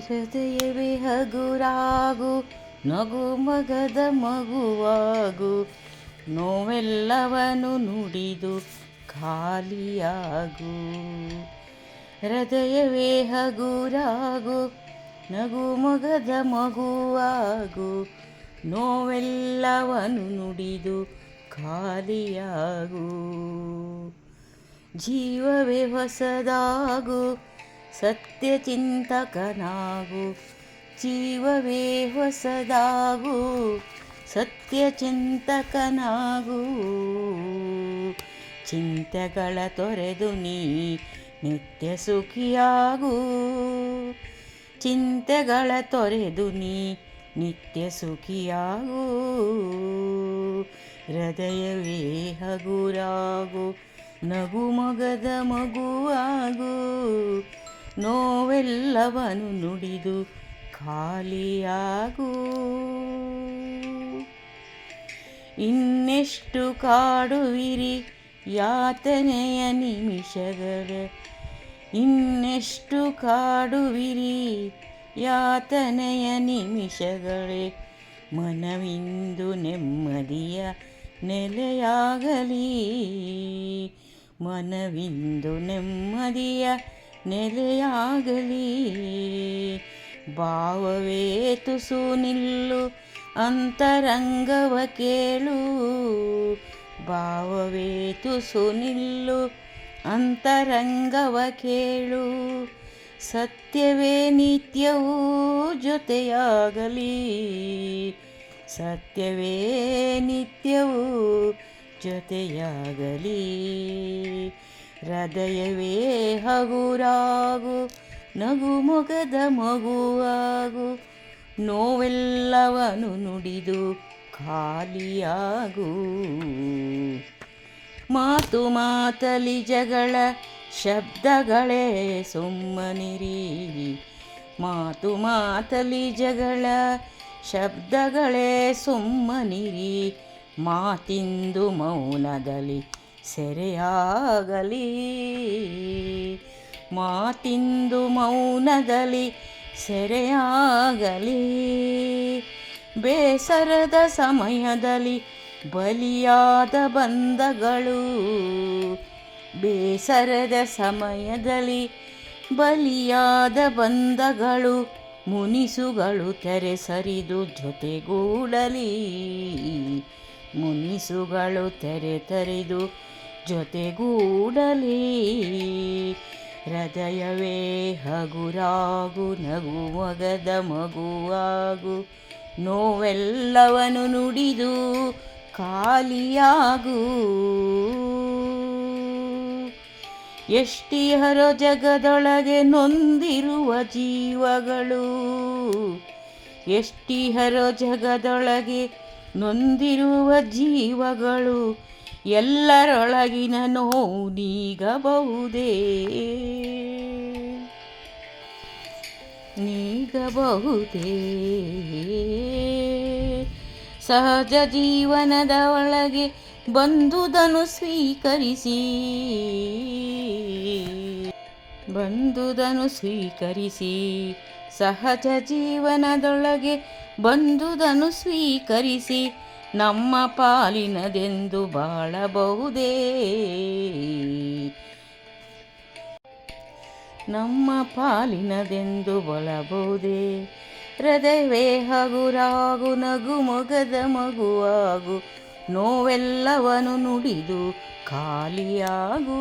ಹೃದಯವೇ ಹಗುರಾಗು, ನಗು ಮಗದ ಮಗುವಾಗು. ನೋವೆಲ್ಲವನು ನುಡಿದು ಖಾಲಿಯಾಗು. ಹೃದಯವೇ ಹಗುರಾಗು, ನಗು ಮಗದ ಮಗುವಾಗು. ನೋವೆಲ್ಲವನು ನುಡಿದು ಖಾಲಿಯಾಗು. ಜೀವವೇ ಹೊಸದಾಗು ಸತ್ಯ ಚಿಂತಕನಾಗು ಜೀವವೇ ಹೊಸದಾಗು ಸತ್ಯ ಚಿಂತಕನಾಗು ಚಿಂತೆಗಳ ತೊರೆದು ನೀ ನಿತ್ಯ ಸುಖಿಯಾಗು. ಚಿಂತೆಗಳ ತೊರೆದು ನೀ ನಿತ್ಯ ಸುಖಿಯಾಗು. ಹೃದಯವೇ ಹಗುರಾಗು ನಗು ಮಗದ ಮಗುವಾಗು. ನೋವೆಲ್ಲವನು ನುಡಿದು ಖಾಲಿಯಾಗು. ಇನ್ನೆಷ್ಟು ಕಾಡುವಿರಿ ಯಾತನೆಯ ನಿಮಿಷಗಳ. ಇನ್ನೆಷ್ಟು ಕಾಡುವಿರಿ ಯಾತನೆಯ ನಿಮಿಷಗಳೇ. ಮನವಿಂದು ನೆಮ್ಮದಿಯ ನೆಲೆಯಾಗಲಿ. ಮನವಿಂದು ನೆಮ್ಮದಿಯ ನೆಲೆಯಾಗಲಿ. ಭಾವವೇ ತುಸು ನಿಲ್ಲು, ಅಂತರಂಗವ ಕೇಳು. ಭಾವವೇ ತುಸು ನಿಲ್ಲು, ಅಂತರಂಗವ ಕೇಳು. ಸತ್ಯವೇ ನಿತ್ಯವೂ ಜೊತೆಯಾಗಲಿ. ಸತ್ಯವೇ ನಿತ್ಯವೂ ಜೊತೆಯಾಗಲಿ. ಹೃದಯವೇ ಹಗುರಾಗು, ನಗು ಮೊಗದ ಮಗುವಾಗು. ನೋವೆಲ್ಲವನು ನುಡಿದು ಖಾಲಿಯಾಗು. ಮಾತು ಮಾತಲಿ ಜಗಳ, ಶಬ್ದಗಳೇ ಸುಮ್ಮನಿರಿ. ಮಾತು ಮಾತಲಿ ಜಗಳ, ಶಬ್ದಗಳೇ ಸುಮ್ಮನಿರಿ. ಮಾತಿಂದು ಮೌನದಲ್ಲಿ ಸೆರೆಯಾಗಲಿ. ಮಾತಿಂದು ಮೌನದಲ್ಲಿ ಸೆರೆಯಾಗಲಿ. ಬೇಸರದ ಸಮಯದಲ್ಲಿ ಬಲಿಯಾದ ಬಂಧಗಳು. ಬೇಸರದ ಸಮಯದಲ್ಲಿ ಬಲಿಯಾದ ಬಂಧಗಳು. ಮುನಿಸುಗಳು ತೆರೆ ಸರಿದು ಜೊತೆಗೂಡಲಿ. ಮುನಿಸುಗಳು ತೆರೆ ತರಿದು ಜೊತೆಗೂಡಲಿ. ಹೃದಯವೇ ಹಗುರಾಗು ನಗು ಮಗದ ಮಗುವಾಗು ನೋವೆಲ್ಲವನು ನುಡಿದು ಖಾಲಿಯಾಗು. ಎಷ್ಟಿಹರೋ ಜಗದೊಳಗೆ ನೊಂದಿರುವ ಜೀವಗಳು. ಎಷ್ಟಿಹರೋ ಜಗದೊಳಗೆ ನೊಂದಿರುವ ಜೀವಗಳು. ಎಲ್ಲರೊಳಗಿನ ನೋವು ನೀಗಬಹುದೇ? ನೀಗಬಹುದೇ? ಸಹಜ ಜೀವನದ ಒಳಗೆ ಬಂದುದನ್ನು ಸ್ವೀಕರಿಸಿ. ಬಂದುದನ್ನು ಸ್ವೀಕರಿಸಿ. ಸಹಜ ಜೀವನದೊಳಗೆ ಬಂದುದನ್ನು ಸ್ವೀಕರಿಸಿ. ನಮ್ಮ ಪಾಲಿನದೆಂದು ಬಾಳಬಹುದೇ? ನಮ್ಮ ಪಾಲಿನದೆಂದು ಬಳಬಹುದೇ? ಹೃದಯವೇ ಹಗುರಾಗು ನಗು ಮೊಗದ ಮಗುವಾಗು ನೋವೆಲ್ಲವನು ನುಡಿದು ಖಾಲಿಯಾಗೂ.